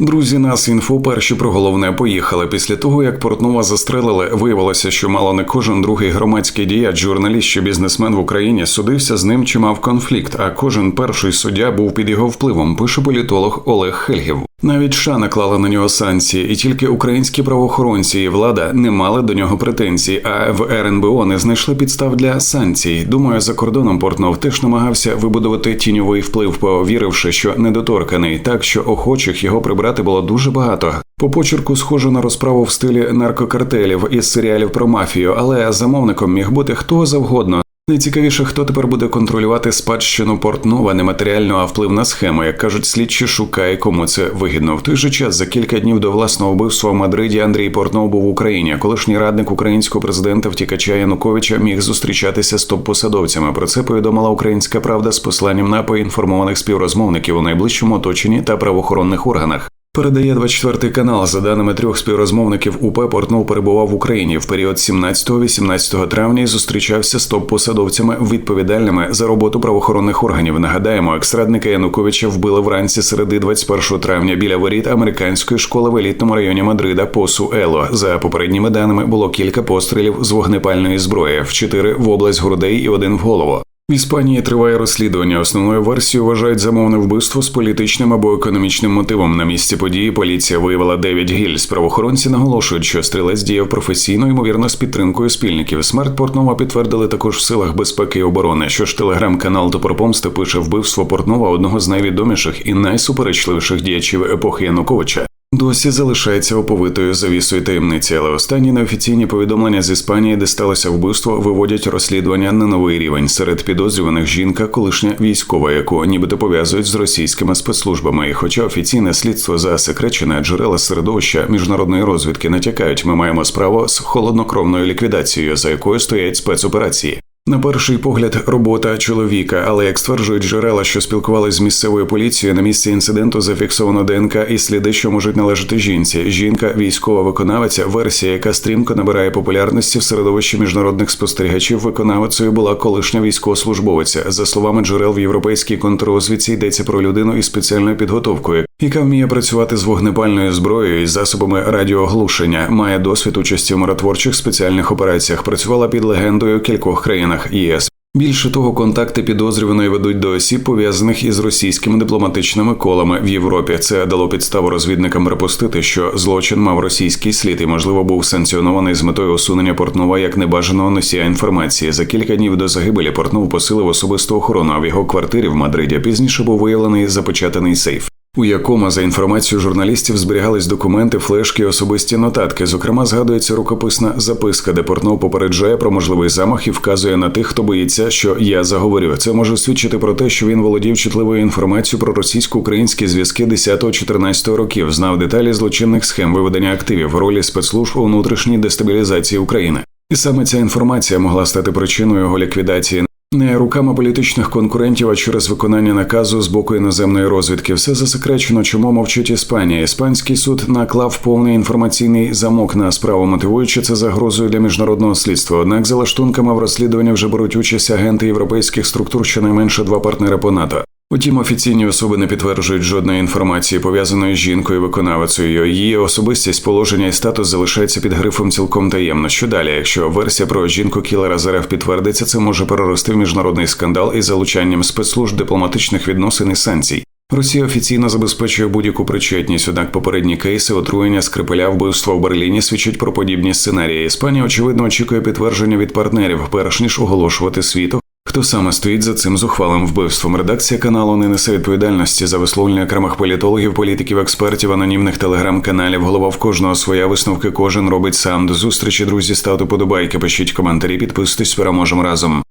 Друзі, нас інфо перші про головне поїхали. Після того як Портнова застрелили, виявилося, що мало не кожен другий громадський діяч, журналіст чи бізнесмен в Україні судився з ним чи мав конфлікт. А кожен перший суддя був під його впливом. Пише політолог Олег Хельгів. Навіть США наклала на нього санкції, і тільки українські правоохоронці і влада не мали до нього претензій. А в РНБО не знайшли підстав для санкцій. Думаю, за кордоном Портнов теж намагався вибудувати тіньовий вплив, повіривши, що недоторканий, так що охочих його прибрати було дуже багато. По почерку схоже на розправу в стилі наркокартелів із серіалів про мафію, але замовником міг бути хто завгодно. Найцікавіше, хто тепер буде контролювати спадщину Портнова нематеріальну, а вплив на схему, як кажуть, слідчі шукає, кому це вигідно. В той же час за кілька днів до власного вбивства в Мадриді Андрій Портнов був в Україні. Колишній радник українського президента втікача Януковича міг зустрічатися з топ-посадовцями. Про це повідомила Українська Правда з посланням на поінформованих співрозмовників у найближчому оточенні та правоохоронних органах. Передає 24 канал. За даними трьох співрозмовників, УП Портнов перебував в Україні в період 17-18 травня і зустрічався з топ-посадовцями відповідальними за роботу правоохоронних органів. Нагадаємо, екстрадника Януковича вбили вранці середи 21 травня біля воріт американської школи в елітному районі Мадрида Посу Ело. За попередніми даними було кілька пострілів з вогнепальної зброї в чотири в область грудей і один в голову. В Іспанії триває розслідування. Основною версією вважають замовне вбивство з політичним або економічним мотивом. На місці події поліція виявила 9 гільз. Правоохоронці наголошують, що стрілець діяв професійно, ймовірно, з підтримкою спільників. Смерть Портнова підтвердили також в силах безпеки і оборони. Що ж телеграм-канал Топорпомсти пише вбивство Портнова одного з найвідоміших і найсуперечливіших діячів епохи Януковича. Досі залишається оповитою завісою таємниці, але останні неофіційні повідомлення з Іспанії, де сталося вбивство, виводять розслідування на новий рівень. Серед підозрюваних жінка, колишня військова, яку нібито пов'язують з російськими спецслужбами. І хоча офіційне слідство засекречене, джерела середовища міжнародної розвідки натякають, ми маємо справу з холоднокровною ліквідацією, за якою стоять спецоперації. На перший погляд, робота чоловіка, але як стверджують джерела, що спілкувалися з місцевою поліцією, на місці інциденту зафіксовано ДНК і сліди, що можуть належати жінці. Жінка, військова виконавиця, версія, яка стрімко набирає популярності в середовищі міжнародних спостерігачів. Виконавицею була колишня військовослужбовиця. За словами джерел в європейській контррозвідці йдеться про людину із спеціальною підготовкою, яка вміє працювати з вогнепальною зброєю і засобами радіоглушення, має досвід участі в миротворчих спеціальних операціях. Працювала під легендою в кількох країнах ЄС. Більше того, контакти підозрюваної ведуть до осіб, пов'язаних із російськими дипломатичними колами в Європі. Це дало підставу розвідникам припустити, що злочин мав російський слід і, можливо, був санкціонований з метою усунення Портнова як небажаного носія інформації. За кілька днів до загибелі Портнов посилив особисту охорону. А в його квартирі в Мадриді пізніше був виявлений запечатаний сейф у якому за інформацією журналістів зберігались документи, флешки, особисті нотатки. Зокрема, згадується рукописна записка, де Портнов попереджає про можливий замах і вказує на тих, хто боїться, що я заговорю. Це може свідчити про те, що він володів чутливою інформацією про російсько-українські зв'язки 10-14 років, знав деталі злочинних схем виведення активів, ролі спецслужб у внутрішній дестабілізації України. І саме ця інформація могла стати причиною його ліквідації. Не руками політичних конкурентів, а через виконання наказу з боку іноземної розвідки. Все засекречено, чому мовчить Іспанія. Іспанський суд наклав повний інформаційний замок на справу, мотивуючи це загрозою для міжнародного слідства. Однак за лаштунками в розслідуванні вже беруть участь агенти європейських структур, щонайменше два партнери по НАТО. Утім, офіційні особи не підтверджують жодної інформації пов'язаної з жінкою виконавицею. Її особистість, положення і статус залишається під грифом цілком таємно. Що далі? Якщо версія про жінку кілера ЗРФ підтвердиться, це може перерости в міжнародний скандал із залучанням спецслужб дипломатичних відносин і санкцій. Росія офіційно забезпечує будь-яку причетність, однак попередні кейси отруєння скрипеля вбивства в Берліні свідчать про подібні сценарії. Іспанія очевидно очікує підтвердження від партнерів, перш ніж оголошувати світу, Хто саме стоїть за цим зухвалим вбивством? Редакція каналу не несе відповідальності за висловлення окремих політологів, політиків, експертів, анонімних телеграм-каналів. Голова в кожного своя висновки кожен робить сам. До зустрічі, друзі, ставте подобайки, пишіть коментарі, підписуйтесь, переможемо разом.